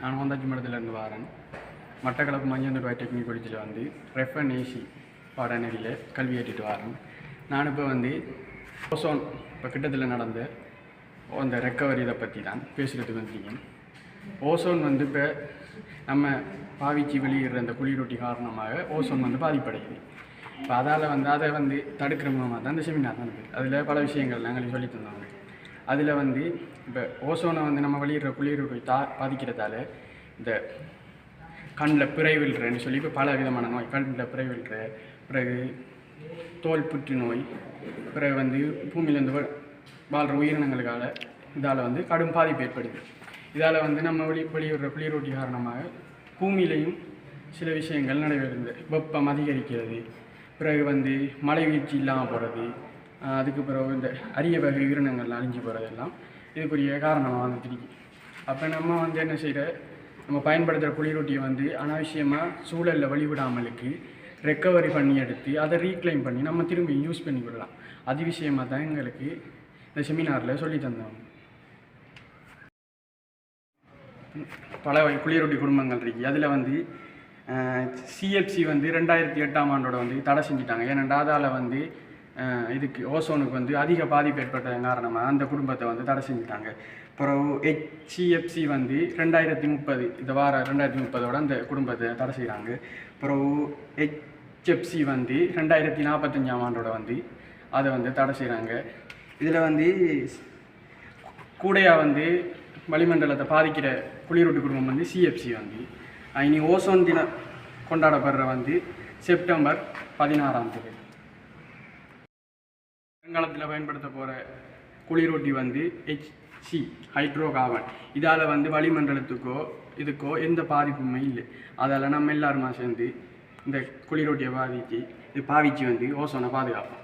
நான் ஹோந்தாஜி மடத்திலிருந்து வரேன். மட்டக்களப்பு மஞ்சந்தூர் டெக்னிக் காலேஜில் வந்து ரெஃபன் ஏசி பாடநெறியில் கல்வி ஏற்றிட்டு வரேன். நான் இப்போ வந்து ஓசோன் இப்போ கிட்டத்தில் நடந்த அந்த ரெக்கவரி இதை பற்றி தான் பேசுகிறதுக்கு வந்திருக்கேன். ஓசோன் வந்து இப்போ நம்ம பாவிச்சு வெளியிடுற அந்த குளிரொட்டி காரணமாக ஓசோன் வந்து பாதிப்படையுது. இப்போ அதால் வந்து அதை வந்து தடுக்கிற மூலமாக தான் இந்த செமினார் நடக்குது அதில் பல விஷயங்கள் நாங்கள் சொல்லி தந்தாங்க அதில் வந்து இப்போ ஓசோனை வந்து நம்ம வெளியிடுற குளிரொட்டி தா பாதிக்கிறதால இந்த கண்ணில் பிறை சொல்லி இப்போ பல விதமான நோய் கண்ணில் பிறை பிறகு தோல் புற்றுநோய் பிறகு வந்து பூமியிலேருந்து வாழ்கிற உயிரினங்களுக்கால இதால் வந்து கடும் பாதிப்பு ஏற்படுது. இதால் வந்து நம்ம வெளி வெளியிடுற குளிரூட்டி காரணமாக பூமியிலையும் சில விஷயங்கள் நடைபெறுது. வெப்பம் அதிகரிக்கிறது பிறகு வந்து மழை வீழ்ச்சி இல்லாமல் போகிறது அதுக்கு பிறகு இந்த அரிய வகை உயிரினங்கள் அழிஞ்சு போகிறதெல்லாம் இதுக்குரிய காரணமாக வந்து அப்போ நம்ம வந்து என்ன செய்கிற நம்ம பயன்படுத்துகிற குளிரூட்டியை வந்து அனாவசியமாக சூழலில் வழிவிடாமலுக்கு ரெக்கவரி பண்ணி எடுத்து அதை ரீக்ளைம் பண்ணி நம்ம திரும்பி யூஸ் பண்ணி விடலாம். அது விஷயமாக தான் எங்களுக்கு இந்த செமினாரில் சொல்லி தந்தாங்க பல வகை குளிரொட்டி குடும்பங்கள் இருக்குது அதில் வந்து சிஎஃப்சி வந்து ரெண்டாயிரத்தி எட்டாம் ஆண்டோட வந்து தடை செஞ்சுட்டாங்க. ஏன்னா அதால் வந்து இதுக்கு ஓசோனுக்கு வந்து அதிக பாதிப்பு ஏற்பட்டதன் காரணமாக அந்த குடும்பத்தை வந்து தடை செஞ்சுட்டாங்க. அப்புறம் ஹெச்சிஎஃப்சி வந்து ரெண்டாயிரத்தி முப்பது இந்த வாரம் ரெண்டாயிரத்தி முப்பதோட அந்த குடும்பத்தை தடை செய்கிறாங்க அப்புறம் ஹெச்எஃப்சி வந்து ரெண்டாயிரத்தி நாற்பத்தஞ்சாம் ஆண்டோட வந்து அதை வந்து தடை செய்கிறாங்க இதில் வந்து கூடையாக வந்து வளிமண்டலத்தை பாதிக்கிற குளிரூட்டு குடும்பம் வந்து சிஎஃப்சி வந்து. இனி ஓசோன் தினம் கொண்டாடப்படுற வந்து செப்டம்பர் பதினாறாம் தேதி. காலத்தில் பயன்படுத்த போகிற குளிரூட்டி வந்து ஹெச்சி ஹைட்ரோ கார்பன் இதால் வந்து வளிமண்டலத்துக்கோ இதுக்கோ எந்த பாதிப்புமே இல்லை. அதால் நம்ம எல்லாருமா சேர்ந்து இந்த குளிரூட்டியை பாதித்து இது பாவிச்சு வந்து ஓசோனை பாதுகாப்போம்.